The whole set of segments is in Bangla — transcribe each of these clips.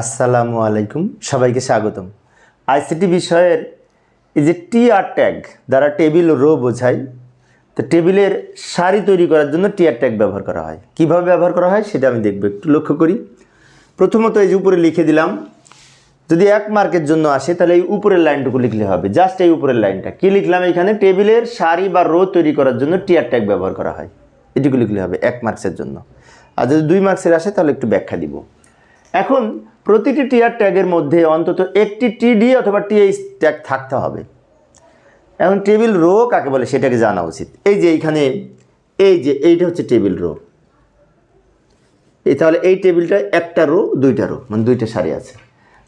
আসসালামু আলাইকুম, সবাইকে স্বাগতম। আইসিটি বিষয়ের এই যে টি আর ট্যাগ, দ্বারা টেবিল রো বোঝায়, তো টেবিলের সারি তৈরি করার জন্য টি আর ট্যাগ ব্যবহার করা হয়। কীভাবে ব্যবহার করা হয় সেটা আমি দেখব, একটু লক্ষ্য করি। প্রথমত এই যে উপরে লিখে দিলাম, যদি এক মার্কের জন্য আসে, তাহলে এই উপরের লাইনটুকু লিখলে হবে। জাস্ট এই উপরের লাইনটা। কী লিখলাম এখানে? টেবিলের সারি বা রো তৈরি করার জন্য টিয়ার ট্যাগ ব্যবহার করা হয়। এটুকু লিখলে হবে, এক মার্কসের জন্য। আর যদি দুই মার্কসের আসে, তাহলে একটু ব্যাখ্যা দিব। এখন প্রতিটি টিয়ার ট্যাগের মধ্যে অন্তত একটি টিডি অথবা টিএইচ ট্যাগ থাকতে হবে। এখন টেবিল রো কাকে বলে সেটাকে জানা উচিত। এই যে এইখানে, এই যে এইটা হচ্ছে টেবিল রো এই তাহলে এই টেবিলটা একটা রো দুইটা রো মানে দুইটা সারি আছে।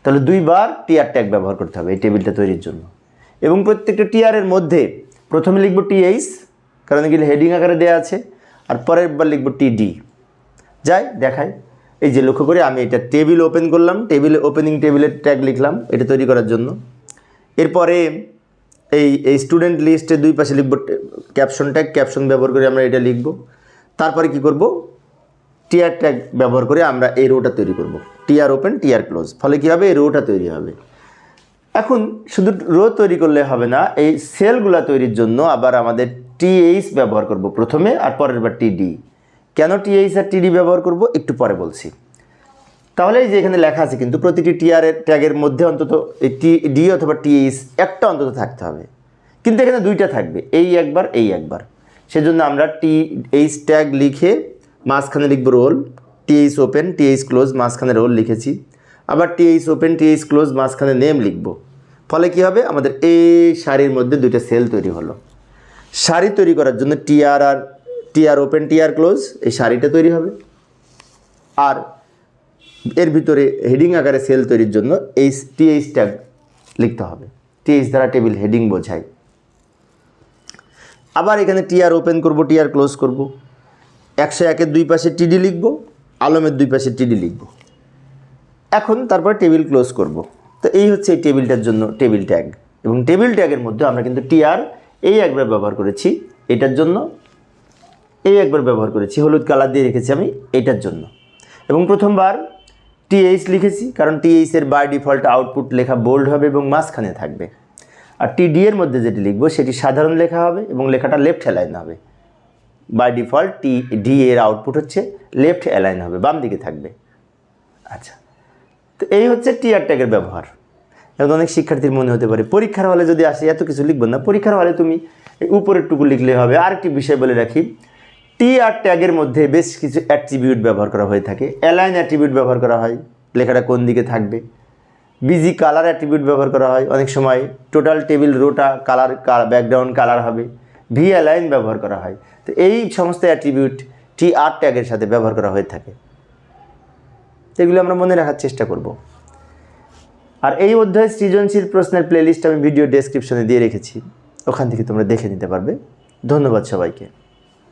তাহলে দুইবার টিয়ার ট্যাগ ব্যবহার করতে হবে এই টেবিলটা তৈরির জন্য। এবং প্রত্যেকটা টিয়ারের মধ্যে প্রথমে লিখব টিএইচ কারণ এগুলো হেডিং আকারে দেওয়া আছে, আর পরের বার লিখব টিডি যাই, দেখাই। এই যে লক্ষ্য করে আমি এটা টেবিল ওপেন করলাম টেবিলে ওপেনিং টেবিলের ট্যাগ লিখলাম, এটা তৈরি করার জন্য। এরপরে এই এই স্টুডেন্ট লিস্টে দুই পাশে লিখব ক্যাপশন ট্যাগ ক্যাপশন ব্যবহার করে আমরা এটা লিখব। তারপরে কি করব? টিয়ার ট্যাগ ব্যবহার করে আমরা এই রোটা তৈরি করব। টিয়ার ওপেন টিয়ার ক্লোজ ফলে কী হবে? এই রোটা তৈরি হবে। এখন শুধু রো তৈরি করলে হবে না, এই সেলগুলা তৈরির জন্য আবার আমাদের টিএইচ ব্যবহার করব প্রথমে, আর পরের বার টিডি কেন টিএইচ আর টিডি ব্যবহার করব একটু পরে বলছি। তাহলে যে এখানে লেখা আছে কিন্তু প্রতিটি টিআরের ট্যাগের মধ্যে অন্তত টি ডি অথবা টিএইচ একটা অন্তত থাকতে হবে। কিন্তু এখানে দুইটা থাকবে, এই একবার এই একবার। সেজন্য আমরা টি এইচ ট্যাগ লিখে মাঝখানে লিখব roll TH open TH close মাঝখানে রোল লিখেছি। আবার টিএইচ ওপেন টিএইচ ক্লোজ মাঝখানে নেম লিখব। ফলে কি হবে? আমাদের এই শাড়ির মধ্যে দুইটা সেল তৈরি হলো। শাড়ি তৈরি করার জন্য টিআর আর টিআর ওপেন টিআর ক্লোজ, এই শাড়িটা তৈরি হবে। আর এর ভিতরে হেডিং আকারে সেল তৈরির জন্য এই টিএইচ ট্যাগ লিখতে হবে। টিএইচ দ্বারা টেবিল হেডিং বোঝায়। আবার এখানে টিআর ওপেন করব টিআর ক্লোজ করব। একশো একের দুই পাশে টিডি লিখব, আলমের দুই পাশে টিডি লিখব। এখন তারপর টেবিল ক্লোজ করব। তো এই হচ্ছে এই টেবিলটার জন্য টেবিল ট্যাগ। এবং টেবিল ট্যাগের মধ্যে আমরা কিন্তু টিআর এই একবার ব্যবহার করেছি, এটার জন্য এই একবার ব্যবহার করেছি, হলুদ কালার দিয়ে রেখেছি আমি এটার জন্য। এবং প্রথমবার টিএইচ লিখেছি, কারণ টিএইচ এর বাই ডিফল্ট আউটপুট লেখা বোল্ড হবে এবং মাঝখানে থাকবে। আর টিডি এর মধ্যে যেটি লিখব, সেটি সাধারণ লেখা হবে এবং লেখাটা লেফট অ্যালাইন হবে। বাই ডিফল্ট টি ডি এর আউটপুট হচ্ছে লেফট অ্যালাইন হবে, বাম দিকে থাকবে। আচ্ছা তো এই হচ্ছে টিআর ট্যাগের ব্যবহার। এখন অনেক শিক্ষার্থীর মনে হতে পারে, পরীক্ষার হলে যদি আসে, এত কিছু লিখব না, পরীক্ষার হলে তুমি উপরের টুকু লিখলে হবে। আরেকটি বিষয় বলে রাখি টি আর ট্যাগের মধ্যে বেশ কিছু অ্যাট্রিবিউট ব্যবহার করা হয়ে থাকে। অ্যালাইন অ্যাট্রিবিউট ব্যবহার করা হয়, লেখাটা কোন দিকে থাকবে। বিজি কালার অ্যাট্রিবিউট ব্যবহার করা হয়, অনেক সময় টোটাল টেবিল রোটা কালার ব্যাকগ্রাউন্ড কালার হবে। ভি অ্যালাইন ব্যবহার করা হয়। তো এই সমস্ত অ্যাট্রিবিউট টি আর ট্যাগের সাথে ব্যবহার করা হয়ে থাকে। এগুলো আমরা মনে রাখার চেষ্টা করব। আর এই অধ্যায় সৃজনশীল প্রশ্নের প্লেলিস্ট আমি ভিডিও ডেসক্রিপশনে দিয়ে রেখেছি। ওখান থেকে তোমরা দেখে নিতে পারবে। ধন্যবাদ সবাইকে।